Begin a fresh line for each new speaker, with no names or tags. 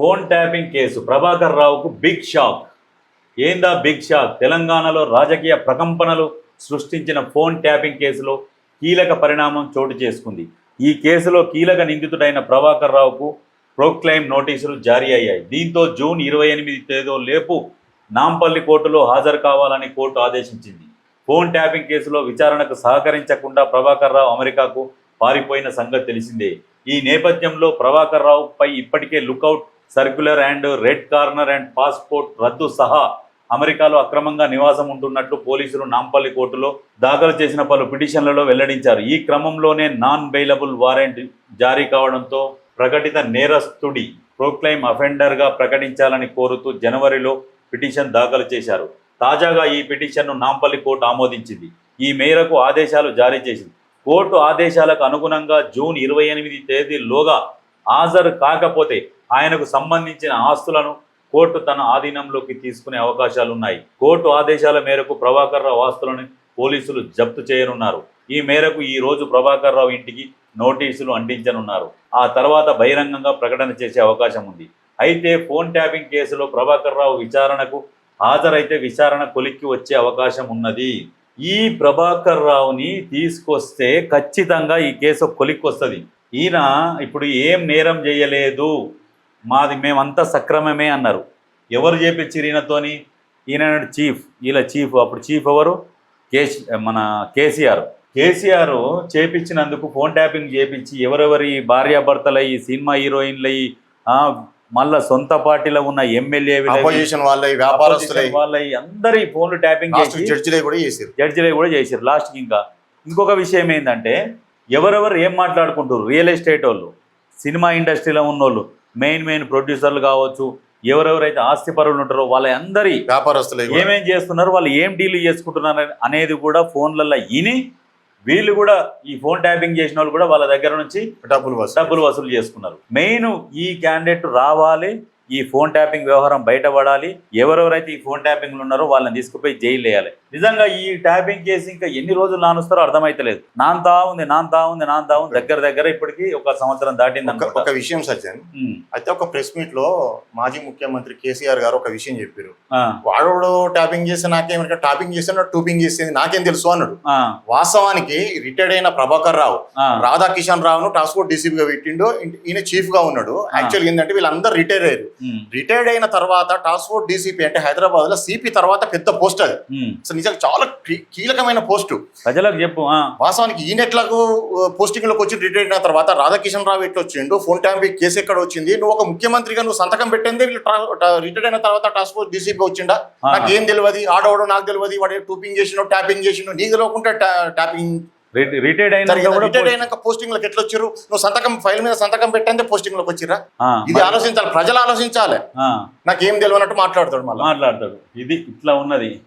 Phone tapping case. Prabhakar రావుకు big shock. ఏందా big shock? తెలంగాణలో రాజకీయ ప్రకంపనలు సృష్టించిన ఫోన్ ట్యాపింగ్ కేసులో కీలక పరిణామం చోటు చేసుకుంది. ఈ కేసులో కీలక నిందితుడైన ప్రభాకర్ రావుకు ప్రోక్లైమ్ నోటీసులు జారీ అయ్యాయి. దీంతో జూన్ ఇరవై ఎనిమిది తేదీ లేపు నాంపల్లి కోర్టులో హాజరు కావాలని కోర్టు ఆదేశించింది. ఫోన్ ట్యాపింగ్ కేసులో విచారణకు సహకరించకుండా ప్రభాకర్ రావు అమెరికాకు పారిపోయిన సంగతి తెలిసిందే. ఈ నేపథ్యంలో ప్రభాకర్ రావుపై ఇప్పటికే lookout circular and red corner and passport రద్దు సహా అమెరికాలో అక్రమంగా నివాసం ఉంటున్నట్లు పోలీసులు నాంపల్లి కోర్టులో దాఖలు చేసిన పలు పిటిషన్లలో వెల్లడించారు. ఈ క్రమంలోనే నాన్ బెయిలబుల్ వారెంట్ జారీ కావడంతో ప్రకటిత నేరస్తుడి ప్రోక్లైమ్ అఫెండర్గా ప్రకటించాలని కోరుతూ జనవరిలో పిటిషన్ దాఖలు చేశారు. తాజాగా ఈ పిటిషన్ను నాంపల్లి కోర్టు ఆమోదించింది. ఈ మేరకు ఆదేశాలు జారీ చేసింది. కోర్టు ఆదేశాలకు అనుగుణంగా జూన్ ఇరవై ఎనిమిది తేదీలోగా హాజరు కాకపోతే ఆయనకు సంబంధించిన ఆస్తులను కోర్టు తన ఆధీనంలోకి తీసుకునే అవకాశాలు ఉన్నాయి కోర్టు ఆదేశాల మేరకు ప్రభాకర్ రావు ఆస్తులను పోలీసులు జప్తు చేయనున్నారు. ఈ మేరకు ఈ రోజు ప్రభాకర్ రావు ఇంటికి నోటీసులు అంటించనున్నారు. ఆ తర్వాత బహిరంగంగా ప్రకటన చేసే అవకాశం ఉంది. అయితే ఫోన్ ట్యాపింగ్ కేసులో ప్రభాకర్ రావు విచారణకు హాజరైతే విచారణ కొలిక్కి వచ్చే అవకాశం ఉన్నది. ఈ ప్రభాకర్ రావుని తీసుకొస్తే ఖచ్చితంగా ఈ కేసు కొలిక్కి వస్తుంది. ఈయన ఇప్పుడు ఏం నేరం చేయలేదు. మాది మేమంతా సక్రమమే అన్నారు. ఎవరు చేపించారు ఈయనతోని? ఈయన చీఫ్. వీళ్ళ చీఫ్ అప్పుడు చీఫ్ ఎవరు? కేస్ మన కేసీఆర్. కేసీఆర్ చేపించినందుకు ఫోన్ ట్యాపింగ్ చేపించి ఎవరెవరి భార్యాభర్తలయ్యి సినిమా హీరోయిన్లయ్యి మళ్ళా సొంత పార్టీలో ఉన్న ఎమ్మెల్యే
అపోజిషన్ వాళ్ళ వ్యాపారస్తులై
వాళ్ళవి అందరి ఫోన్లు ట్యాపింగ్ చేసి
జడ్జిలే కూడా చేసారు
జడ్జిలే కూడా చేశారు లాస్ట్కి ఇంకా ఇంకొక విషయం ఏంటంటే ఎవరెవరు ఏం మాట్లాడుకుంటారు రియల్ ఎస్టేట్ వాళ్ళు సినిమా ఇండస్ట్రీలో ఉన్నోళ్ళు మెయిన్ మెయిన్ ప్రొడ్యూసర్లు కావచ్చు ఎవరెవరైతే ఆస్తి పరులు ఉంటారో వాళ్ళ అందరి
వ్యాపారస్తులై.
ఏమేం చేస్తున్నారు వాళ్ళు ఏం డీల్ చేసుకుంటున్నారు అనేది కూడా ఫోన్లలో ఇని వీళ్ళు కూడా ఈ ఫోన్ ట్యాపింగ్ చేసిన వాళ్ళు కూడా వాళ్ళ దగ్గర నుంచి
డబ్బులు
డబ్బులు వసూలు చేసుకున్నారు మెయిన్ ఈ క్యాండిడేట్ రావాలి ఈ ఫోన్ ట్యాపింగ్ వ్యవహారం బయటపడాలి ఎవరెవరైతే ఈ ఫోన్ ట్యాపింగ్లు ఉన్నారో వాళ్ళని తీసుకుపోయి జైలు వేయాలి నిజంగా ఈ ట్యాపింగ్ చేసి ఇంకా ఎన్ని రోజులు నానుస్తారో అర్థమైతలేదు. నాంతా ఉంది నాంతా ఉంది నాంతా ఉంది దగ్గర దగ్గర ఇప్పటికి ఒక సంవత్సరం దాటింది
ఒక- విషయం సజ్జన్. అయితే ఒక ప్రెస్ మీట్లో మాజీ ముఖ్యమంత్రి కేసీఆర్ గారు ఒక విషయం చెప్పారు వాడు ట్యాపింగ్ చేస్తే నాకేమన్నా టాపింగ్ చేస్తే టూపింగ్ చేసేది నాకేం తెలుసు అన్నాడు. వాస్తవానికి రిటైర్డ్ అయిన ప్రభాకర్ రావు రాధాకిషన్ రావును ట్రాన్స్పోర్ట్ డీసీపీ గా పెట్టిండు ఈయన చీఫ్గా ఉన్నాడు. యాక్చువల్ ఏంటంటే వీళ్ళందరూ రిటైర్ అయ్యారు. రిటైర్డ్ అయిన తర్వాత ట్రాన్స్పోర్ట్ డీసీపీ అంటే హైదరాబాద్లో సిపి తర్వాత పెద్ద పోస్ట్ అది. నిజంగా చాలా కీలకమైన పోస్టు.
ప్రజలకు చెప్పు
వాస్తవానికి ఈయన ఎట్లాగూ పోస్టింగ్లోకి వచ్చి రిటైర్ అయిన తర్వాత రాధాకిషన్ రావు ఎట్లా వచ్చిండు ఫోన్ ట్యాంపింగ్ కేసు ఎక్కడ వచ్చింది నువ్వు ఒక ముఖ్యమంత్రిగా నువ్వు సంతకం పెట్టింది వీళ్ళు రిటైర్ అయిన తర్వాత ట్రాన్స్పోర్ట్ డీసీపీ వచ్చిండా. నాకు ఏం తెలియదు ఆడవాడు నాకు తెలియదు వాడు టూపింగ్ చేసినో ట్యాపింగ్ చేసినో నీకు తెలియకుండా ట్యాపింగ్
రిటైర్డ్ అయినాక
పోస్టింగ్లోకి ఎట్లా వచ్చారు? నువ్వు సంతకం ఫైల్ మీద సంతకం పెట్టండి పోస్టింగ్లోకి వచ్చిరా ఇది ఆలోచించాలి ప్రజలు ఆలోచించాలి. నాకు ఏం తెలియనట్టు మాట్లాడతాడు మళ్ళీ.
మాట్లాడతాడు. ఇది ఇట్లా ఉన్నది.